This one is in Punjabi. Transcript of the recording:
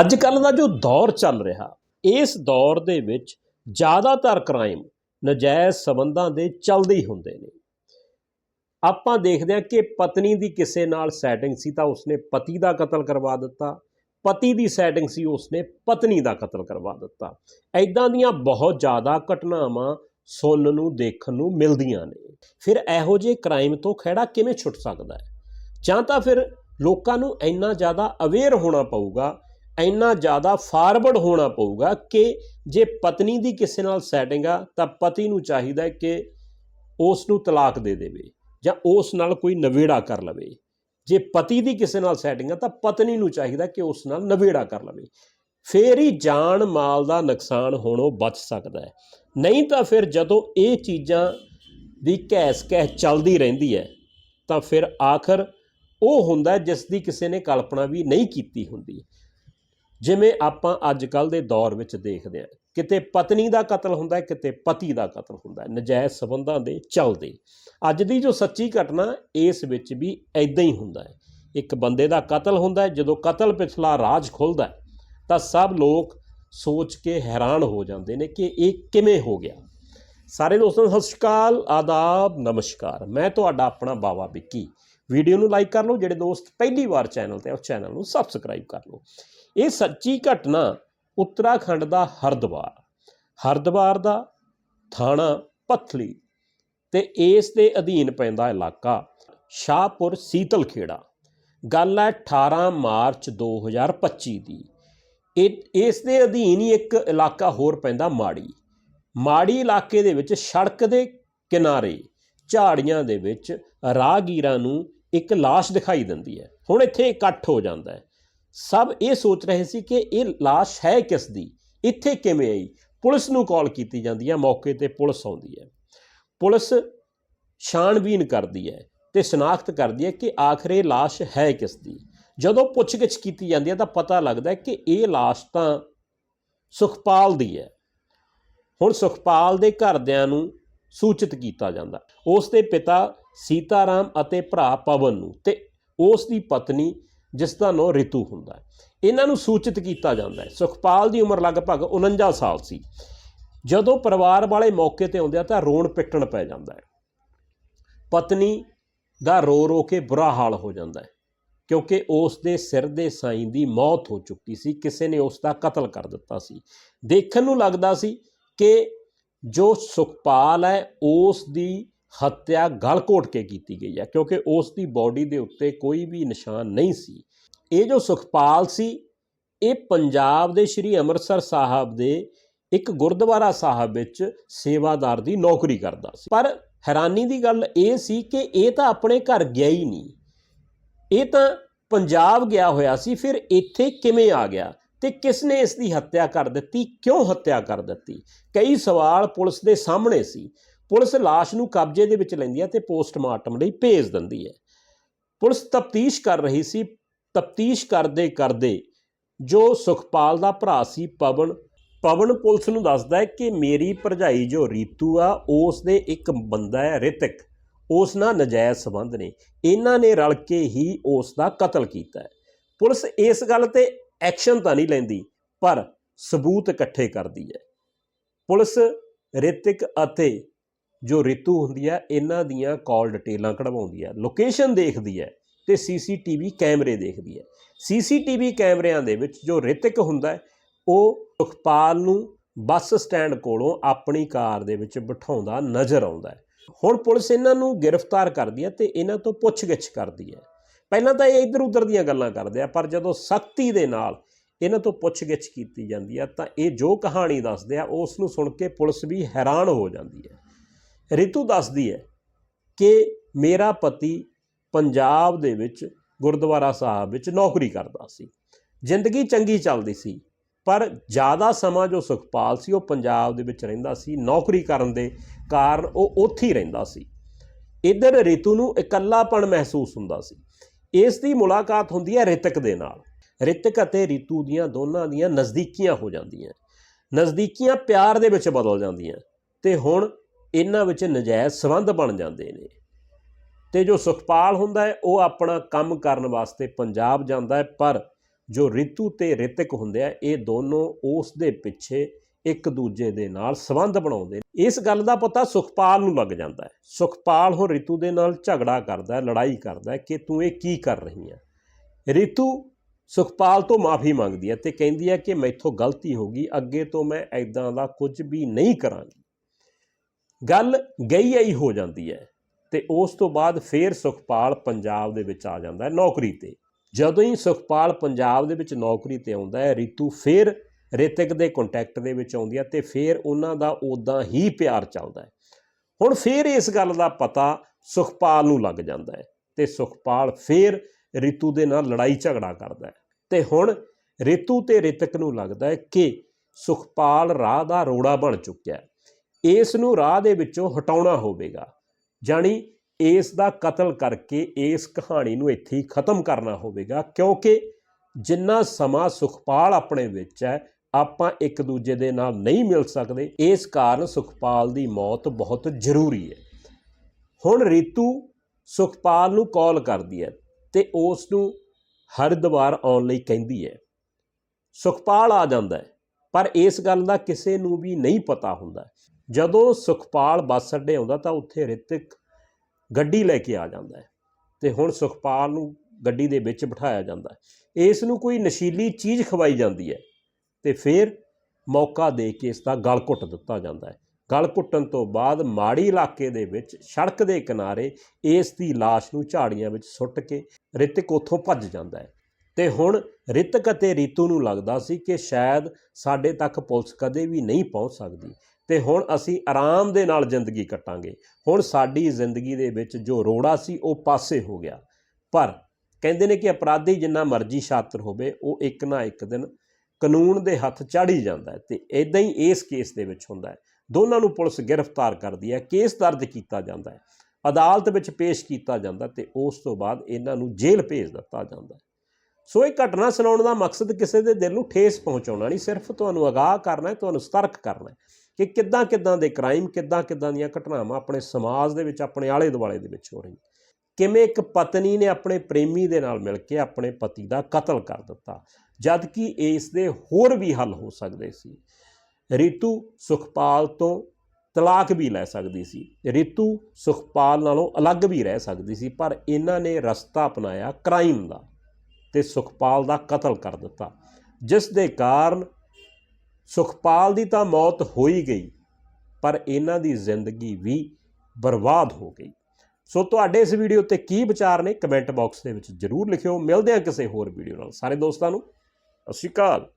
ਅੱਜ ਕੱਲ ਦਾ ਜੋ ਦੌਰ ਚੱਲ ਰਿਹਾ, ਇਸ ਦੌਰ ਦੇ ਵਿੱਚ ਜ਼ਿਆਦਾਤਰ ਕ੍ਰਾਈਮ ਨਜਾਇਜ਼ ਸਬੰਧਾਂ ਦੇ ਚੱਲਦੇ ਹੀ ਹੁੰਦੇ ਨੇ। ਆਪਾਂ ਦੇਖਦੇ ਹਾਂ ਕਿ ਪਤਨੀ ਦੀ ਕਿਸੇ ਨਾਲ ਸੈਟਿੰਗ ਸੀ ਤਾਂ ਉਸਨੇ ਪਤੀ ਦਾ ਕਤਲ ਕਰਵਾ ਦਿੱਤਾ, ਪਤੀ ਦੀ ਸੈਟਿੰਗ ਸੀ ਉਸਨੇ ਪਤਨੀ ਦਾ ਕਤਲ ਕਰਵਾ ਦਿੱਤਾ। ਐਦਾਂ ਦੀਆਂ ਬਹੁਤ ਜ਼ਿਆਦਾ ਘਟਨਾਵਾਂ ਸੁਣਨ ਨੂੰ, ਦੇਖਣ ਨੂੰ ਮਿਲਦੀਆਂ ਨੇ। ਫਿਰ ਇਹੋ ਜਿਹੇ ਕ੍ਰਾਈਮ ਤੋਂ ਖਹਿੜਾ ਕਿਵੇਂ ਛੁੱਟ ਸਕਦਾ ਹੈ? ਜਾਂ ਤਾਂ ਫਿਰ ਲੋਕਾਂ ਨੂੰ ਇੰਨਾ ਜ਼ਿਆਦਾ ਅਵੇਅਰ ਹੋਣਾ ਪਊਗਾ ਇੰਨਾ ਜ਼ਿਆਦਾ ਫਾਰਵਰਡ ਹੋਣਾ ਪਊਗਾ ਕਿ ਜੇ ਪਤਨੀ ਦੀ ਕਿਸੇ ਨਾਲ ਸੈਟਿੰਗ ਆ, ਤਾਂ ਪਤੀ ਨੂੰ ਚਾਹੀਦਾ ਕਿ ਉਸ ਨੂੰ ਤਲਾਕ ਦੇ ਦੇਵੇ ਜਾਂ ਉਸ ਨਾਲ ਕੋਈ ਨਵੇੜਾ ਕਰ ਲਵੇ। ਜੇ ਪਤੀ ਦੀ ਕਿਸੇ ਨਾਲ ਸੈਟਿੰਗ ਆ, ਤਾਂ ਪਤਨੀ ਨੂੰ ਚਾਹੀਦਾ ਕਿ ਉਸ ਨਾਲ ਨਵੇੜਾ ਕਰ ਲਵੇ। ਫੇਰ ਹੀ ਜਾਨ ਮਾਲ ਦਾ ਨੁਕਸਾਨ ਹੋਣੋਂ ਬਚ ਸਕਦਾ ਹੈ। ਨਹੀਂ ਤਾਂ ਫਿਰ ਜਦੋਂ ਇਹ ਚੀਜ਼ਾਂ ਦੀ ਘੈਸ ਕਹਿ ਚੱਲਦੀ ਰਹਿੰਦੀ ਹੈ, ਤਾਂ ਫਿਰ ਆਖਰ ਉਹ ਹੁੰਦਾ ਜਿਸ ਦੀ ਕਿਸੇ ਨੇ ਕਲਪਨਾ ਵੀ ਨਹੀਂ ਕੀਤੀ ਹੁੰਦੀ। ਜਿਵੇਂ ਆਪਾਂ ਅੱਜ ਕੱਲ ਦੇ ਦੌਰ ਵਿੱਚ ਦੇਖਦੇ ਹਾਂ ਕਿਤੇ ਪਤਨੀ ਦਾ ਕਤਲ ਹੁੰਦਾ ਹੈ ਕਿਤੇ ਪਤੀ ਦਾ ਕਤਲ ਹੁੰਦਾ ਹੈ ਨਜਾਇਜ਼ ਸਬੰਧਾਂ ਦੇ ਚੱਲਦੇ। ਅੱਜ ਦੀ ਜੋ ਸੱਚੀ ਘਟਨਾ ਇਸ ਵਿੱਚ ਵੀ ਐਦਾਂ ਹੀ ਹੁੰਦਾ ਹੈ। ਇੱਕ ਬੰਦੇ ਦਾ ਕਤਲ ਹੁੰਦਾ ਹੈ ਜਦੋਂ ਕਤਲ ਪਿਛਲਾ ਰਾਜ ਖੁੱਲਦਾ ਤਾਂ ਸਭ ਲੋਕ ਸੋਚ ਕੇ ਹੈਰਾਨ ਹੋ ਜਾਂਦੇ ਨੇ ਕਿ ਇਹ ਕਿਵੇਂ ਹੋ ਗਿਆ। ਸਾਰੇ ਦੋਸਤਾਂ ਨੂੰ ਸਤਿ ਸ਼੍ਰੀ ਅਕਾਲ ਆਦਾਬ ਨਮਸਕਾਰ। ਮੈਂ ਤੁਹਾਡਾ ਆਪਣਾ ਬਾਵਾ ਵਿੱਕੀ। ਵੀਡੀਓ ਨੂੰ ਲਾਈਕ ਕਰ ਲਓ ਜਿਹੜੇ ਦੋਸਤ ਪਹਿਲੀ ਵਾਰ ਚੈਨਲ ਤੇ ਆ, ਉਸ ਚੈਨਲ ਨੂੰ ਸਬਸਕ੍ਰਾਈਬ ਕਰ ਲਓ। ਇਹ ਸੱਚੀ ਘਟਨਾ ਉੱਤਰਾਖੰਡ ਦਾ ਹਰਦੁਆਰ ਹਰਦੁਆਰ ਦਾ ਥਾਣਾ ਪਥਲੀ ਤੇ ਇਸ ਦੇ ਅਧੀਨ ਪੈਂਦਾ ਇਲਾਕਾ ਸ਼ਾਹਪੁਰ ਸੀਤਲ ਖੇੜਾ ਗੱਲ ਹੈ 18 ਮਾਰਚ 2025 ਦੀ। ਇਹ, ਇਸ ਦੇ ਅਧੀਨ ਹੀ ਇੱਕ ਇਲਾਕਾ ਹੋਰ ਪੈਂਦਾ ਮਾੜੀ। ਮਾੜੀ ਇਲਾਕੇ ਦੇ ਵਿੱਚ ਸੜਕ ਦੇ ਕਿਨਾਰੇ ਝਾੜੀਆਂ ਦੇ ਵਿੱਚ ਰਾਹਗੀਰਾਂ ਨੂੰ ਇੱਕ ਲਾਸ਼ ਦਿਖਾਈ ਦਿੰਦੀ ਹੈ। ਹੁਣ ਇੱਥੇ ਇਕੱਠ ਹੋ ਜਾਂਦਾ ਹੈ। ਸਭ ਇਹ ਸੋਚ ਰਹੇ ਸੀ ਕਿ ਇਹ ਲਾਸ਼ ਹੈ ਕਿਸ ਦੀ ਇੱਥੇ ਕਿਵੇਂ ਆਈ? ਪੁਲਿਸ ਨੂੰ ਕਾਲ ਕੀਤੀ ਜਾਂਦੀ ਹੈ, ਮੌਕੇ ਤੇ ਪੁਲਿਸ ਆਉਂਦੀ ਹੈ। ਪੁਲਿਸ ਛਾਣਬੀਨ ਕਰਦੀ ਹੈ ਤੇ ਸ਼ਨਾਖਤ ਕਰਦੀ ਹੈ ਕਿ ਆਖਰ ਇਹ ਲਾਸ਼ ਹੈ ਕਿਸ ਦੀ ਜਦੋਂ ਪੁੱਛਗਿੱਛ ਕੀਤੀ ਜਾਂਦੀ ਹੈ ਤਾਂ ਪਤਾ ਲੱਗਦਾ ਹੈ ਕਿ ਇਹ ਲਾਸ਼ ਤਾਂ ਸੁਖਪਾਲ ਦੀ ਹੈ। ਹੁਣ ਸੁਖਪਾਲ ਦੇ ਘਰਦਿਆਂ ਨੂੰ ਸੂਚਿਤ ਕੀਤਾ ਜਾਂਦਾ। ਉਸ ਦੇ ਪਿਤਾ ਸੀਤਾਰਾਮ ਅਤੇ ਭਰਾ ਪਵਨ ਨੂੰ ਤੇ ਉਸ ਦੀ ਪਤਨੀ ਜਿਸ ਦਾ ਨਾਂ ਰਿਤੂ ਹੁੰਦਾ ਹੈ। ਇਹਨਾਂ ਨੂੰ ਸੂਚਿਤ ਕੀਤਾ ਜਾਂਦਾ ਹੈ। ਸੁਖਪਾਲ ਦੀ ਉਮਰ ਲਗਭਗ 49 ਸਾਲ ਸੀ। ਜਦੋਂ ਪਰਿਵਾਰ ਵਾਲੇ ਮੌਕੇ ਤੇ ਆਉਂਦੇ ਆ ਤਾਂ ਰੋਣ ਪਿੱਟਣ ਪੈ ਜਾਂਦਾ ਹੈ। ਪਤਨੀ ਦਾ ਰੋ ਰੋ ਕੇ ਬੁਰਾ ਹਾਲ ਹੋ ਜਾਂਦਾ ਹੈ ਕਿਉਂਕਿ ਉਸ ਦੇ ਸਿਰ ਦੇ ਸਾਈਂ ਦੀ ਮੌਤ ਹੋ ਚੁੱਕੀ ਸੀ। ਕਿਸੇ ਨੇ ਉਸ ਦਾ ਕਤਲ ਕਰ ਦਿੱਤਾ ਸੀ। ਦੇਖਣ ਨੂੰ ਲੱਗਦਾ ਸੀ ਕਿ ਜੋ ਸੁਖਪਾਲ ਹੈ, ਉਸ ਦੀ ਹੱਤਿਆ ਗਲ ਘੋਟ ਕੇ ਕੀਤੀ ਗਈ ਹੈ, ਕਿਉਂਕਿ ਉਸ ਦੀ ਬਾਡੀ ਦੇ ਉੱਤੇ ਕੋਈ ਵੀ ਨਿਸ਼ਾਨ ਨਹੀਂ ਸੀ। ਇਹ ਜੋ ਸੁਖਪਾਲ ਸੀ, ਇਹ ਪੰਜਾਬ ਦੇ ਸ੍ਰੀ ਅੰਮ੍ਰਿਤਸਰ ਸਾਹਿਬ ਦੇ ਇੱਕ ਗੁਰਦੁਆਰਾ ਸਾਹਿਬ ਵਿੱਚ ਸੇਵਾਦਾਰ ਦੀ ਨੌਕਰੀ ਕਰਦਾ ਸੀ। ਪਰ ਹੈਰਾਨੀ ਦੀ ਗੱਲ ਇਹ ਸੀ ਕਿ ਇਹ ਤਾਂ ਆਪਣੇ ਘਰ ਗਿਆ ਹੀ ਨਹੀਂ। ਇਹ ਤਾਂ ਪੰਜਾਬ ਗਿਆ ਹੋਇਆ ਸੀ, ਫਿਰ ਇੱਥੇ ਕਿਵੇਂ ਆ ਗਿਆ ਤੇ ਕਿਸ ਨੇ ਇਸ ਦੀ ਹੱਤਿਆ ਕਰ ਦਿੱਤੀ, ਕਿਉਂ ਹੱਤਿਆ ਕਰ ਦਿੱਤੀ? ਕਈ ਸਵਾਲ ਪੁਲਿਸ ਦੇ ਸਾਹਮਣੇ ਸੀ। ਪੁਲਿਸ ਲਾਸ਼ ਨੂੰ ਕਬਜ਼ੇ ਦੇ ਵਿੱਚ ਲੈਂਦੀ ਹੈ ਤੇ ਪੋਸਟਮਾਰਟਮ ਲਈ ਭੇਜ ਦਿੰਦੀ ਹੈ। ਪੁਲਿਸ ਤਫਤੀਸ਼ ਕਰ ਰਹੀ ਸੀ, ਤਫਤੀਸ਼ ਕਰਦੇ ਕਰਦੇ ਜੋ ਸੁਖਪਾਲ ਦਾ ਭਰਾ ਸੀ ਪਵਨ ਪਵਨ ਪੁਲਿਸ ਨੂੰ ਦੱਸਦਾ ਹੈ ਕਿ ਮੇਰੀ ਭਰਜਾਈ ਜੋ ਰੀਤੂ ਆ, ਉਸ ਦੇ ਇੱਕ ਬੰਦਾ ਹੈ ਰਿਤਿਕ। ਉਸ ਨਾਲ ਨਜਾਇਜ਼ ਸੰਬੰਧ ਨੇ। ਇਹਨਾਂ ਨੇ ਰਲ ਕੇ ਹੀ ਉਸ ਦਾ ਕਤਲ ਕੀਤਾ ਹੈ। ਪੁਲਿਸ ਇਸ ਗੱਲ ਤੇ ਐਕਸ਼ਨ ਤਾਂ ਨਹੀਂ ਲੈਂਦੀ, ਪਰ ਸਬੂਤ ਇਕੱਠੇ ਕਰਦੀ ਹੈ। ਪੁਲਿਸ ਰਿਤਿਕ ਅਤੇ ਜੋ ਰਿਤੂ ਹੁੰਦੀ ਹੈ ਇਹਨਾਂ ਦੀਆਂ ਕਾਲ ਡਿਟੇਲਾਂ ਕਢਵਾਉਂਦੀ ਹੈ ਲੋਕੇਸ਼ਨ ਦੇਖਦੀ ਹੈ ਤੇ ਸੀਸੀਟੀਵੀ ਕੈਮਰੇ ਦੇਖਦੀ ਹੈ ਸੀਸੀਟੀਵੀ ਕੈਮਰਿਆਂ ਦੇ ਵਿੱਚ ਜੋ ਰਿਤਿਕ ਹੁੰਦਾ ਹੈ, ਉਹ ਸੁਖਪਾਲ ਨੂੰ ਬੱਸ ਸਟੈਂਡ ਕੋਲੋਂ ਆਪਣੀ ਕਾਰ ਦੇ ਵਿੱਚ ਬਿਠਾਉਂਦਾ ਨਜ਼ਰ ਆਉਂਦਾ ਹੈ। ਹੁਣ ਪੁਲਿਸ ਇਹਨਾਂ ਨੂੰ ਗ੍ਰਿਫਤਾਰ ਕਰਦੀ ਹੈ ਤੇ ਇਹਨਾਂ ਤੋਂ ਪੁੱਛਗਿੱਛ ਕਰਦੀ ਹੈ ਪਹਿਲਾਂ ਤਾਂ ਇਹ ਇੱਧਰ ਉੱਧਰ ਦੀਆਂ ਗੱਲਾਂ ਕਰਦੇ ਆ, ਪਰ ਜਦੋਂ ਸਖਤੀ ਦੇ ਨਾਲ ਇਹਨਾਂ ਤੋਂ ਪੁੱਛਗਿੱਛ ਕੀਤੀ ਜਾਂਦੀ ਹੈ ਤਾਂ ਇਹ ਜੋ ਕਹਾਣੀ ਦੱਸਦੇ ਆ, ਉਸ ਨੂੰ ਸੁਣ ਕੇ ਪੁਲਿਸ ਵੀ ਹੈਰਾਨ ਹੋ ਜਾਂਦੀ ਹੈ ਰਿਤੂ ਦੱਸਦੀ ਹੈ ਕਿ ਮੇਰਾ ਪਤੀ ਪੰਜਾਬ ਦੇ ਵਿੱਚ ਗੁਰਦੁਆਰਾ ਸਾਹਿਬ ਵਿੱਚ ਨੌਕਰੀ ਕਰਦਾ ਸੀ। ਜ਼ਿੰਦਗੀ ਚੰਗੀ ਚੱਲਦੀ ਸੀ, ਪਰ ਜ਼ਿਆਦਾ ਸਮਾਂ ਜੋ ਸੁਖਪਾਲ ਸੀ, ਉਹ ਪੰਜਾਬ ਦੇ ਵਿੱਚ ਰਹਿੰਦਾ ਸੀ। ਨੌਕਰੀ ਕਰਨ ਦੇ ਕਾਰਨ ਉਹ ਉੱਥੇ ਹੀ ਰਹਿੰਦਾ ਸੀ। ਇਧਰ ਰਿਤੂ ਨੂੰ ਇਕੱਲਾਪਣ ਮਹਿਸੂਸ ਹੁੰਦਾ ਸੀ। ਇਸ ਦੀ ਮੁਲਾਕਾਤ ਹੁੰਦੀ ਹੈ ਰਿਤਕ ਦੇ ਨਾਲ। ਰਿਤਕ ਅਤੇ ਰਿਤੂ ਦੀਆਂ ਦੋਨਾਂ ਦੀਆਂ ਨਜ਼ਦੀਕੀਆਂ ਹੋ ਜਾਂਦੀਆਂ। ਨਜ਼ਦੀਕੀਆਂ ਪਿਆਰ ਦੇ ਵਿੱਚ ਬਦਲ ਜਾਂਦੀਆਂ। ਤੇ ਹੁਣ ਇਹਨਾਂ ਵਿੱਚ ਨਜਾਇਜ਼ ਸਬੰਧ ਬਣ ਜਾਂਦੇ ਨੇ। ਤੇ ਜੋ ਸੁਖਪਾਲ ਹੁੰਦਾ ਹੈ, ਉਹ ਆਪਣਾ ਕੰਮ ਕਰਨ ਵਾਸਤੇ ਪੰਜਾਬ ਜਾਂਦਾ ਹੈ, ਪਰ ਜੋ ਰਿਤੂ ਤੇ ਰਿਤਿਕ ਹੁੰਦੇ ਆ, ਇਹ ਦੋਨੋਂ ਉਸ ਦੇ ਪਿੱਛੇ ਇੱਕ ਦੂਜੇ ਦੇ ਨਾਲ ਸੰਬੰਧ ਬਣਾਉਂਦੇ ਨੇ। ਇਸ ਗੱਲ ਦਾ ਪਤਾ ਸੁਖਪਾਲ ਨੂੰ ਲੱਗ ਜਾਂਦਾ ਹੈ। ਸੁਖਪਾਲ ਹੁਣ ਰਿਤੂ ਦੇ ਨਾਲ ਝਗੜਾ ਕਰਦਾ ਹੈ, ਲੜਾਈ ਕਰਦਾ ਹੈ ਕਿ ਤੂੰ ਇਹ ਕੀ ਕਰ ਰਹੀ ਹੈ? ਰਿਤੂ ਸੁਖਪਾਲ ਤੋਂ ਮਾਫੀ ਮੰਗਦੀ ਹੈ ਤੇ ਕਹਿੰਦੀ ਹੈ ਕਿ ਮੈਥੋਂ ਗਲਤੀ ਹੋ ਗਈ, ਅੱਗੇ ਤੋਂ ਮੈਂ ਐਦਾਂ ਦਾ ਕੁਝ ਵੀ ਨਹੀਂ ਕਰਾਂਗੀ। ਗੱਲ ਗਈ ਆਈ ਹੋ ਜਾਂਦੀ ਹੈ ਤੇ ਉਸ ਤੋਂ ਬਾਅਦ ਫੇਰ ਸੁਖਪਾਲ ਪੰਜਾਬ ਦੇ ਵਿੱਚ ਆ ਜਾਂਦਾ ਹੈ ਨੌਕਰੀ ਤੇ। ਜਦੋਂ ਹੀ ਸੁਖਪਾਲ ਪੰਜਾਬ ਦੇ ਵਿੱਚ ਨੌਕਰੀ ਤੇ ਆਉਂਦਾ ਹੈ, ਰੀਤੂ ਫੇਰ ਰਿਤਿਕ ਦੇ ਕੰਟੈਕਟ ਦੇ ਵਿੱਚ ਆਉਂਦੀ ਹੈ ਤੇ ਫੇਰ ਉਹਨਾਂ ਦਾ ਉਦਾਂ ਹੀ ਪਿਆਰ ਚੱਲਦਾ ਹੈ। ਹੁਣ ਫੇਰ ਇਸ ਗੱਲ ਦਾ ਪਤਾ ਸੁਖਪਾਲ ਨੂੰ ਲੱਗ ਜਾਂਦਾ ਹੈ ਤੇ ਸੁਖਪਾਲ ਫੇਰ ਰੀਤੂ ਦੇ ਨਾਲ ਲੜਾਈ ਝਗੜਾ ਕਰਦਾ ਹੈ। ਤੇ ਹੁਣ ਰੀਤੂ ਤੇ ਰਿਤਿਕ ਨੂੰ ਲੱਗਦਾ ਹੈ ਕਿ ਸੁਖਪਾਲ ਰਾਹ ਦਾ ਰੋੜਾ ਬਣ ਚੁੱਕਿਆ ਹੈ। ਇਸ ਨੂੰ ਰਾਹ ਦੇ ਵਿੱਚੋਂ ਹਟਾਉਣਾ ਹੋਵੇਗਾ। ਜਾਣੀ ਇਸ ਦਾ ਕਤਲ ਕਰਕੇ ਇਸ ਕਹਾਣੀ ਨੂੰ ਇੱਥੇ ਹੀ ਖਤਮ ਕਰਨਾ ਹੋਵੇਗਾ, ਕਿਉਂਕਿ ਜਿੰਨਾ ਸਮਾਂ ਸੁਖਪਾਲ ਆਪਣੇ ਵਿੱਚ ਹੈ, ਆਪਾਂ ਇੱਕ ਦੂਜੇ ਦੇ ਨਾਲ ਨਹੀਂ ਮਿਲ ਸਕਦੇ। ਇਸ ਕਾਰਨ ਸੁਖਪਾਲ ਦੀ ਮੌਤ ਬਹੁਤ ਜ਼ਰੂਰੀ ਹੈ। ਹੁਣ ਰੀਤੂ ਸੁਖਪਾਲ ਨੂੰ ਕਾਲ ਕਰਦੀ ਹੈ ਤੇ ਉਸ ਨੂੰ ਹਰਿਦੁਆਰ ਆਉਣ ਲਈ ਕਹਿੰਦੀ ਹੈ। ਸੁਖਪਾਲ ਆ ਜਾਂਦਾ ਹੈ, ਪਰ ਇਸ ਗੱਲ ਦਾ ਕਿਸੇ ਨੂੰ ਵੀ ਨਹੀਂ ਪਤਾ ਹੁੰਦਾ। ਜਦੋਂ ਸੁਖਪਾਲ ਬੱਸ ਅੱਡੇ ਆਉਂਦਾ ਤਾਂ ਉੱਥੇ ਰਿਤਿਕ ਗੱਡੀ ਲੈ ਕੇ ਆ ਜਾਂਦਾ ਹੈ ਤੇ ਹੁਣ ਸੁਖਪਾਲ ਨੂੰ ਗੱਡੀ ਦੇ ਵਿੱਚ ਬਿਠਾਇਆ ਜਾਂਦਾ ਹੈ। ਇਸ ਨੂੰ ਕੋਈ ਨਸ਼ੀਲੀ ਚੀਜ਼ ਖਵਾਈ ਜਾਂਦੀ ਹੈ ਤੇ ਫਿਰ ਮੌਕਾ ਦੇ ਕੇ ਇਸ ਦਾ ਗਲ ਘੁੱਟ ਦਿੱਤਾ ਜਾਂਦਾ ਹੈ। ਗਲ ਘੁੱਟਣ ਤੋਂ ਬਾਅਦ ਮਾੜੀ ਇਲਾਕੇ ਦੇ ਵਿੱਚ ਸੜਕ ਦੇ ਕਿਨਾਰੇ ਇਸ ਦੀ ਲਾਸ਼ ਨੂੰ ਝਾੜੀਆਂ ਵਿੱਚ ਸੁੱਟ ਕੇ ਰਿਤਿਕ ਉੱਥੋਂ ਭੱਜ ਜਾਂਦਾ ਹੈ। ਤੇ ਹੁਣ ਰਿਤਿਕ ਅਤੇ ਰੀਤੂ ਨੂੰ ਲੱਗਦਾ ਸੀ ਕਿ ਸ਼ਾਇਦ ਸਾਡੇ ਤੱਕ ਪੁਲਿਸ ਕਦੇ ਵੀ ਨਹੀਂ ਪਹੁੰਚ ਸਕਦੀ। ਤੇ ਹੁਣ ਅਸੀਂ ਆਰਾਮ ਦੇ ਨਾਲ ਜ਼ਿੰਦਗੀ ਕੱਟਾਂਗੇ। ਹੁਣ ਸਾਡੀ ਜ਼ਿੰਦਗੀ ਦੇ ਵਿੱਚ ਜੋ ਰੋੜਾ ਸੀ, ਉਹ ਪਾਸੇ ਹੋ ਗਿਆ। ਪਰ ਕਹਿੰਦੇ ਨੇ ਕਿ ਅਪਰਾਧੀ ਜਿੰਨਾ ਮਰਜ਼ੀ ਸ਼ਾਤਰ ਹੋਵੇ, ਉਹ ਇੱਕ ਨਾ ਇੱਕ ਦਿਨ ਕਾਨੂੰਨ ਦੇ ਹੱਥ ਚੜ੍ਹ ਜਾਂਦਾ ਹੈ ਤੇ ਇਦਾਂ ਹੀ ਇਸ ਕੇਸ ਦੇ ਵਿੱਚ ਹੁੰਦਾ ਹੈ। ਦੋਨਾਂ ਨੂੰ ਪੁਲਿਸ ਗ੍ਰਿਫਤਾਰ ਕਰਦੀ ਹੈ, ਕੇਸ ਦਰਜ ਕੀਤਾ ਜਾਂਦਾ ਹੈ, ਅਦਾਲਤ ਵਿੱਚ ਪੇਸ਼ ਕੀਤਾ ਜਾਂਦਾ ਤੇ ਉਸ ਤੋਂ ਬਾਅਦ ਇਹਨਾਂ ਨੂੰ ਜੇਲ੍ਹ ਭੇਜ ਦਿੱਤਾ ਜਾਂਦਾ ਸੋ ਇਹ ਘਟਨਾ ਸੁਣਾਉਣ ਦਾ ਮਕਸਦ ਕਿਸੇ ਦੇ ਦਿਲ ਨੂੰ ਠੇਸ ਪਹੁੰਚਾਉਣਾ ਨਹੀਂ, ਸਿਰਫ ਤੁਹਾਨੂੰ ਅਗਾਹ ਕਰਨਾ ਹੈ, ਤੁਹਾਨੂੰ ਸਤਰਕ ਕਰਨਾ ਹੈ। ਕਿ ਕਿੱਦਾਂ ਕਿੱਦਾਂ ਦੇ ਕ੍ਰਾਈਮ ਕਿੱਦਾਂ ਕਿੱਦਾਂ ਦੀਆਂ ਘਟਨਾਵਾਂ ਆਪਣੇ ਸਮਾਜ ਦੇ ਵਿੱਚ, ਆਪਣੇ ਆਲੇ ਦੁਆਲੇ ਦੇ ਵਿੱਚ ਹੋ ਰਹੀਆਂ। ਕਿਵੇਂ ਇੱਕ ਪਤਨੀ ਨੇ ਆਪਣੇ ਪ੍ਰੇਮੀ ਦੇ ਨਾਲ ਮਿਲ ਕੇ ਆਪਣੇ ਪਤੀ ਦਾ ਕਤਲ ਕਰ ਦਿੱਤਾ ਜਦ ਕਿ ਇਸ ਦੇ ਹੋਰ ਵੀ ਹੱਲ ਹੋ ਸਕਦੇ ਸੀ। ਰੀਤੂ ਸੁਖਪਾਲ ਤੋਂ ਤਲਾਕ ਵੀ ਲੈ ਸਕਦੀ ਸੀ। ਰੀਤੂ ਸੁਖਪਾਲ ਨਾਲੋਂ ਅਲੱਗ ਵੀ ਰਹਿ ਸਕਦੀ ਸੀ, ਪਰ ਇਹਨਾਂ ਨੇ ਰਸਤਾ ਅਪਣਾਇਆ ਕ੍ਰਾਈਮ ਦਾ ਤੇ ਸੁਖਪਾਲ ਦਾ ਕਤਲ ਕਰ ਦਿੱਤਾ। ਜਿਸ ਦੇ ਕਾਰਨ ਸੁਖਪਾਲ ਦੀ ਤਾਂ ਮੌਤ ਹੋ ਹੀ ਗਈ, ਪਰ ਇਹਨਾਂ ਦੀ ਜ਼ਿੰਦਗੀ ਵੀ ਬਰਬਾਦ ਹੋ ਗਈ। ਸੋ ਤੁਹਾਡੇ ਇਸ ਵੀਡੀਓ ਤੇ ਕੀ ਵਿਚਾਰ ਨੇ, ਕਮੈਂਟ ਬਾਕਸ ਦੇ ਵਿੱਚ ਜਰੂਰ ਲਿਖਿਓ। ਮਿਲਦੇ ਹਾਂ ਕਿਸੇ ਹੋਰ ਵੀਡੀਓ ਨਾਲ। ਸਾਰੇ ਦੋਸਤਾਂ ਨੂੰ, ਸਤਿ ਸ਼੍ਰੀ ਅਕਾਲ।